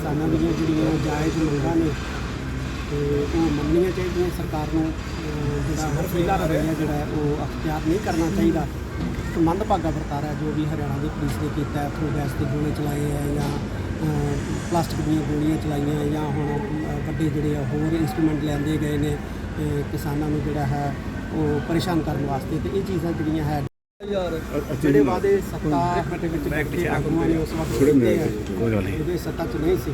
ਕਿਸਾਨਾਂ ਦੀਆਂ ਜਿਹੜੀਆਂ ਜਾਇਜ਼ ਮੰਗਾਂ ਨੇ, ਤੇ ਉਹ ਮੰਨਣੀਆਂ ਚਾਹੀਦੀਆਂ ਸਰਕਾਰ ਨੂੰ ਜਿਹੜਾ ਹਰਫੀਲਾ ਰਵੱਈਆ ਜਿਹੜਾ ਉਹ ਅਖਤਿਆਰ ਨਹੀਂ ਕਰਨਾ ਚਾਹੀਦਾ। ਤੇ ਮੰਦਭਾਗਾ ਵਰਤਾਰਾ ਜੋ ਵੀ ਹਰਿਆਣਾ ਦੀ ਪੁਲਿਸ ਨੇ ਕੀਤਾ ਥਰੂ ਗੈਸ ਦੇ ਗੋਲੇ ਚਲਾਏ ਹੈ ਜਾਂ ਪਲਾਸਟਿਕ ਦੀਆਂ ਗੋਲੀਆਂ ਚਲਾਈਆਂ ਜਾਂ ਹੁਣ ਵੱਡੇ ਜਿਹੜੇ ਆ ਹੋਰ ਇਨਸਟਰੂਮੈਂਟ ਲੈਂਦੇ ਗਏ ਨੇ ਕਿਸਾਨਾਂ ਨੂੰ ਜਿਹੜਾ ਹੈ ਉਹ ਪਰੇਸ਼ਾਨ ਕਰਨ ਵਾਸਤੇ, ਤੇ ਇਹ ਚੀਜ਼ਾਂ ਜਿਹੜੀਆਂ ਹੈ ਜਿਹੜੇ ਵਾਅਦੇ ਸੱਤਾ ਦੇ ਵਿੱਚ ਬੈਠੇ ਆਗੂਆਂ ਨੇ ਉਸ ਵਕਤ ਕੀਤੇ ਆ। ਉਹਦੇ ਸੱਤਾ 'ਚ ਨਹੀਂ ਸੀ।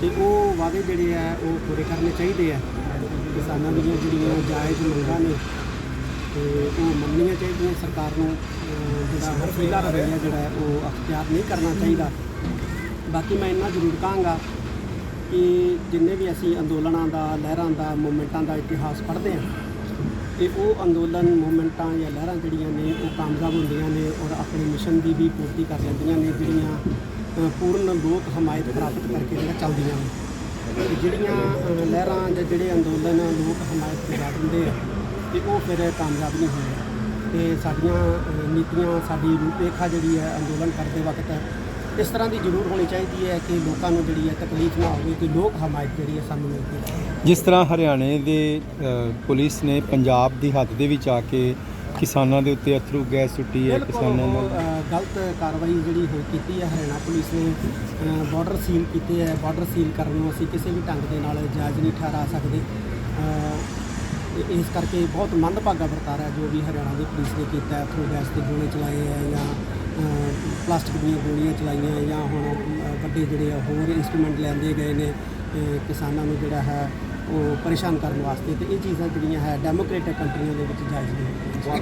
ਤੇ ਉਹ ਵਾਅਦੇ ਜਿਹੜੇ ਆ ਉਹ ਪੂਰੇ ਕਰਨੇ ਚਾਹੀਦੇ ਆ। ਕਿਸਾਨਾਂ ਦੀਆਂ ਜਿਹੜੀਆਂ ਜਾਇਜ਼ ਮੰਗਾਂ ਨੇ ਤੇ ਉਹ ਮੰਨਣੀਆਂ ਚਾਹੀਦੀਆਂ ਸਰਕਾਰ ਨੂੰ। ਅਹ ਜਿਹੜਾ ਹਰਫੀਲਾ ਰਵੱਈਆ ਜਿਹੜਾ ਹੈ ਉਹ ਅਖਤਿਆਰ ਨਹੀਂ ਕਰਨਾ ਚਾਹੀਦਾ। ਬਾਕੀ ਮੈਂ ਇੰਨਾ ਜ਼ਰੂਰ ਕਹਾਂਗਾ ਕਿ ਜਿੰਨੇ ਵੀ ਅਸੀਂ ਅੰਦੋਲਨਾਂ ਦਾ ਲਹਿਰਾਂ ਦਾ ਮੂਵਮੈਂਟਾਂ ਦਾ ਇਤਿਹਾਸ ਪੜ੍ਹਦੇ ਹਾਂ ਤੇ ਉਹ ਅੰਦੋਲਨ ਮੂਵਮੈਂਟਾਂ ਜਾਂ ਲਹਿਰਾਂ ਜਿਹੜੀਆਂ ਨੇ, ਉਹ ਕਾਮਯਾਬ ਹੁੰਦੀਆਂ ਨੇ ਔਰ ਆਪਣੇ ਮਿਸ਼ਨ ਦੀ ਵੀ ਪੂਰਤੀ ਕਰ ਲੈਂਦੀਆਂ ਨੇ, ਜਿਹੜੀਆਂ ਪੂਰਨ ਲੋਕ ਹਮਾਇਤ ਪ੍ਰਾਪਤ ਕਰਕੇ ਜਿਹੜਾ ਚੱਲਦੀਆਂ ਨੇ। ਤੇ ਜਿਹੜੀਆਂ ਲਹਿਰਾਂ ਜਾਂ ਜਿਹੜੇ ਅੰਦੋਲਨ ਲੋਕ ਹਮਾਇਤ ਤੋਂ ਦਿੰਦੇ ਹੁੰਦੇ ਆ, ਤੇ ਉਹ ਫਿਰ ਕਾਮਯਾਬ ਨਹੀਂ ਹੁੰਦੇ। ਤੇ ਸਾਡੀਆਂ ਨੀਤੀਆਂ, ਸਾਡੀ ਰੂਪਰੇਖਾ ਜਿਹੜੀ ਹੈ ਅੰਦੋਲਨ ਕਰਦੇ ਵਕਤ ਇਸ ਤਰ੍ਹਾਂ ਦੀ ਜ਼ਰੂਰ ਹੋਣੀ ਚਾਹੀਦੀ ਹੈ ਕਿ ਲੋਕਾਂ ਨੂੰ ਜਿਹੜੀ ਹੈ ਤਕਲੀਫ ਨਾ ਹੋਵੇ ਕਿ ਲੋਕ ਹਮਾਇਤ ਜਿਹੜੀ ਹੈ ਸਾਨੂੰ ਮਿਲਦੀ ਜਿਸ ਤਰ੍ਹਾਂ ਹਰਿਆਣੇ ਦੇ ਪੁਲਿਸ ਨੇ ਪੰਜਾਬ ਦੀ ਹੱਦ ਦੇ ਵਿੱਚ ਆ ਕੇ ਕਿਸਾਨਾਂ ਦੇ ਉੱਤੇ ਅਥਰੂ ਗੈਸ ਸੁੱਟੀ ਹੈ ਕਿਸਾਨਾਂ ਨੂੰ ਗਲਤ ਕਾਰਵਾਈ ਜਿਹੜੀ ਹੋਈ ਕੀਤੀ ਹੈ ਹਰਿਆਣਾ ਪੁਲਿਸ ਨੇ ਬਾਰਡਰ ਸੀਲ ਕੀਤੇ ਹੈ। ਬਾਰਡਰ ਸੀਲ ਕਰਨ ਨੂੰ ਅਸੀਂ ਕਿਸੇ ਵੀ ਢੰਗ ਦੇ ਨਾਲ ਜਾਇਜ਼ ਨਹੀਂ ਠਹਿਰਾ ਸਕਦੇ। ਇਸ ਕਰਕੇ ਬਹੁਤ ਮੰਦਭਾਗਾ ਵਰਤਾਰਾ ਹੈ ਜੋ ਵੀ ਹਰਿਆਣਾ ਦੀ ਪੁਲਿਸ ਨੇ ਕੀਤਾ ਹੈ ਥਰੂ ਗੈਸ ਦੇ ਗੋਲੇ ਚਲਾਏ ਹੈ ਜਾਂ ਪਲਾਸਟਿਕ ਦੀਆਂ ਗੋਲੀਆਂ ਚਲਾਈਆਂ ਜਾਂ ਹੁਣ ਵੱਡੇ ਜਿਹੜੇ ਆ ਹੋਰ ਇਨਸਟਰੂਮੈਂਟ ਲੈਂਦੇ ਗਏ ਨੇ ਕਿਸਾਨਾਂ ਨੂੰ ਜਿਹੜਾ ਹੈ ਉਹ ਪਰੇਸ਼ਾਨ ਕਰਨ ਵਾਸਤੇ ਤੇ ਇਹ ਚੀਜ਼ਾਂ ਜਿਹੜੀਆਂ ਹੈ ਡੈਮੋਕ੍ਰੇਟਿਕ ਕੰਟਰੀਆਂ ਦੇ ਵਿੱਚ ਜਾਇਜ਼ ਨਹੀਂ